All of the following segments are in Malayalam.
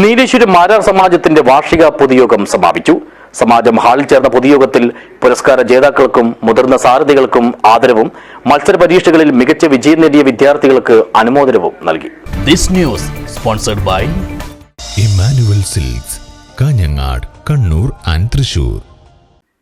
നീലേശ്വരം മാരാർ സമാജത്തിന്റെ വാർഷിക പൊതുയോഗം സമാപിച്ചു. സമാജം ഹാളിൽ ചേർന്ന പൊതുയോഗത്തിൽ പുരസ്കാര ജേതാക്കൾക്കും മുതിർന്ന സാരഥികൾക്കും ആദരവും മത്സര പരീക്ഷകളിൽ മികച്ച വിജയം നേടിയ വിദ്യാർത്ഥികൾക്ക് അനുമോദനവും നൽകി. This news sponsored by Emmanuel silks Kanhangad Kannur and Thrissur.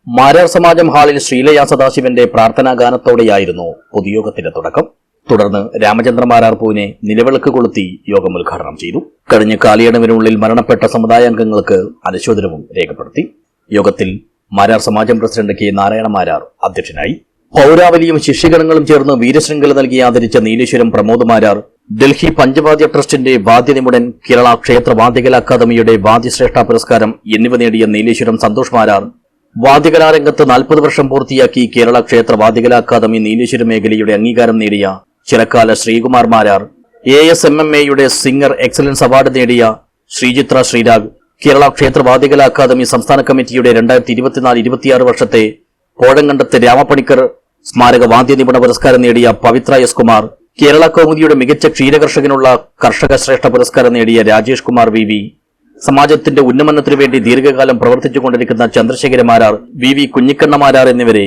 Marar Samajam ഹാളിൽ ശ്രീലയ സദാശിവന്റെ പ്രാർത്ഥനാ ഗാനത്തോടെയായിരുന്നു പൊതുയോഗത്തിന്റെ തുടക്കം. തുടർന്ന് രാമചന്ദ്ര മാരാർപ്പൂവിനെ നിലവിളക്ക് കൊളുത്തി യോഗം ഉദ്ഘാടനം ചെയ്തു. കഴിഞ്ഞ കാലയളവിനുള്ളിൽ മരണപ്പെട്ട സമുദായാംഗങ്ങൾക്ക് അനുശോചനവും രേഖപ്പെടുത്തി. യോഗത്തിൽ മാരാർ സമാജം പ്രസിഡന്റ് കെ നാരായണ മാരാർ അധ്യക്ഷനായി. പൗരാവലിയും ശിഷ്യഗണങ്ങളും ചേർന്ന് വീരശൃംഖല നൽകി ആദരിച്ച നീലേശ്വരം പ്രമോദ് മാരാർ ഡൽഹി പഞ്ചവാദ്യ ട്രസ്റ്റിന്റെ വാദ്യനിമുടൻ കേരള ക്ഷേത്ര വാദ്യകല അക്കാദമിയുടെ വാദ്യശ്രേഷ്ഠ പുരസ്കാരം എന്നിവ നേടിയ നീലേശ്വരം സന്തോഷ് മാരാർ വാദ്യകലാരംഗത്ത് നാൽപ്പത് വർഷം പൂർത്തിയാക്കി കേരള ക്ഷേത്ര വാദ്യകലാ അക്കാദമി നീലേശ്വരം മേഖലയുടെ അംഗീകാരം നേടിയ Chirakkala Sreekumar Marar A S M M എയുടെ സിംഗർ എക്സലൻസ് അവാർഡ് നേടിയ ശ്രീചിത്ര ശ്രീരാഗ് കേരള ക്ഷേത്ര വാദ്യകലാ അക്കാദമി സംസ്ഥാന കമ്മിറ്റിയുടെ രണ്ടായിരത്തി ഇരുപത്തിനാല് ഇരുപത്തിയാറ് വർഷത്തെ കോഴങ്കണ്ടത്തെ രാമപ്പണിക്കർ സ്മാരക വാദ്യ നിപുണ പുരസ്കാരം നേടിയ പവിത്ര എസ് കുമാർ കേരള കൗമുദിയുടെ മികച്ച ക്ഷീരകർഷകനുള്ള കർഷക ശ്രേഷ്ഠ പുരസ്കാരം നേടിയ രാജേഷ് കുമാർ വി വി. സമാജത്തിന്റെ ഉന്നമനത്തിനു വേണ്ടി ദീർഘകാലം പ്രവർത്തിച്ചുകൊണ്ടിരിക്കുന്ന ചന്ദ്രശേഖരമാരാർ വി വി കുഞ്ഞിക്കണ്ണമാരാർ എന്നിവരെ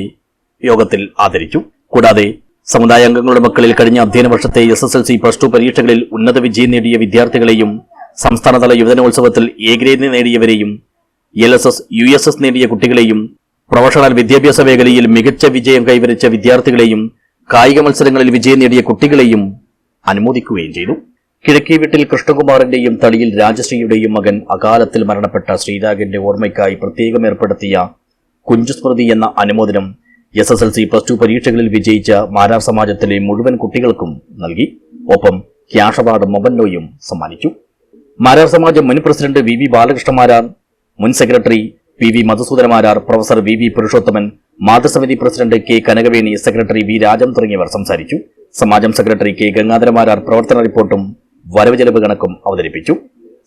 യോഗത്തിൽ ആദരിച്ചു. കൂടാതെ സമുദായ അംഗങ്ങളുടെ മക്കളിൽ കഴിഞ്ഞ അധ്യയന വർഷത്തെ S S L C plus two പരീക്ഷകളിൽ ഉന്നത വിജയം നേടിയ വിദ്യാർത്ഥികളെയും സംസ്ഥാനതല യുവജനോത്സവത്തിൽ A grade നേടിയവരെയും L S S U S S നേടിയ കുട്ടികളെയും പ്രൊഫഷണൽ വിദ്യാഭ്യാസ മേഖലയിൽ മികച്ച വിജയം കൈവരിച്ച വിദ്യാർത്ഥികളെയും കായിക മത്സരങ്ങളിൽ വിജയം നേടിയ കുട്ടികളെയും അനുമോദിക്കുകയും ചെയ്തു. കിഴക്കേ വീട്ടിൽ കൃഷ്ണകുമാറിന്റെയും തളിയിൽ രാജശ്രീയുടെയും മകൻ അകാലത്തിൽ മരണപ്പെട്ട ശ്രീരാഗിന്റെ ഓർമ്മയ്ക്കായി പ്രത്യേകം ഏർപ്പെടുത്തിയ കുഞ്ചുസ്മൃതി എന്ന അനുമോദനം S S L C plus two പരീക്ഷകളിൽ വിജയിച്ച മാരാർ സമാജത്തിലെ മുഴുവൻ കുട്ടികൾക്കും നൽകി. ഒപ്പം ക്യാഷ് അവാർഡ് മൊബന്നോയും സമ്മാനിച്ചു. മാരാർ സമാജം മുൻ president V V Balakrishna Marar മുൻ secretary P V Madhusudana Marar professor V V Purushothaman മാതൃസമിതി president K Kanakaveni secretary V Rajan തുടങ്ങിയവർ സംസാരിച്ചു. സമാജം സെക്രട്ടറി കെ ഗംഗാധരമാരാർ പ്രവർത്തന റിപ്പോർട്ടും വരവ് ചെലവ് കണക്കും അവതരിപ്പിച്ചു.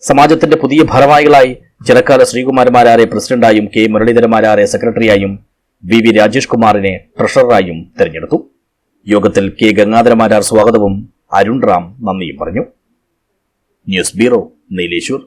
സമാജത്തിന്റെ പുതിയ ഭാരവാഹികളായി ചിറക്കാല ശ്രീകുമാരമാരാരെ പ്രസിഡന്റായും കെ മുരളീധരമാരാരെ സെക്രട്ടറിയായും വി വി രാജേഷ് കുമാറിനെ ട്രഷററായും തെരഞ്ഞെടുത്തു. യോഗത്തിൽ കെ ഗംഗാധരമാരാർ സ്വാഗതവും അരുൺ റാം നന്ദിയും പറഞ്ഞു. News bureau Nileshwar.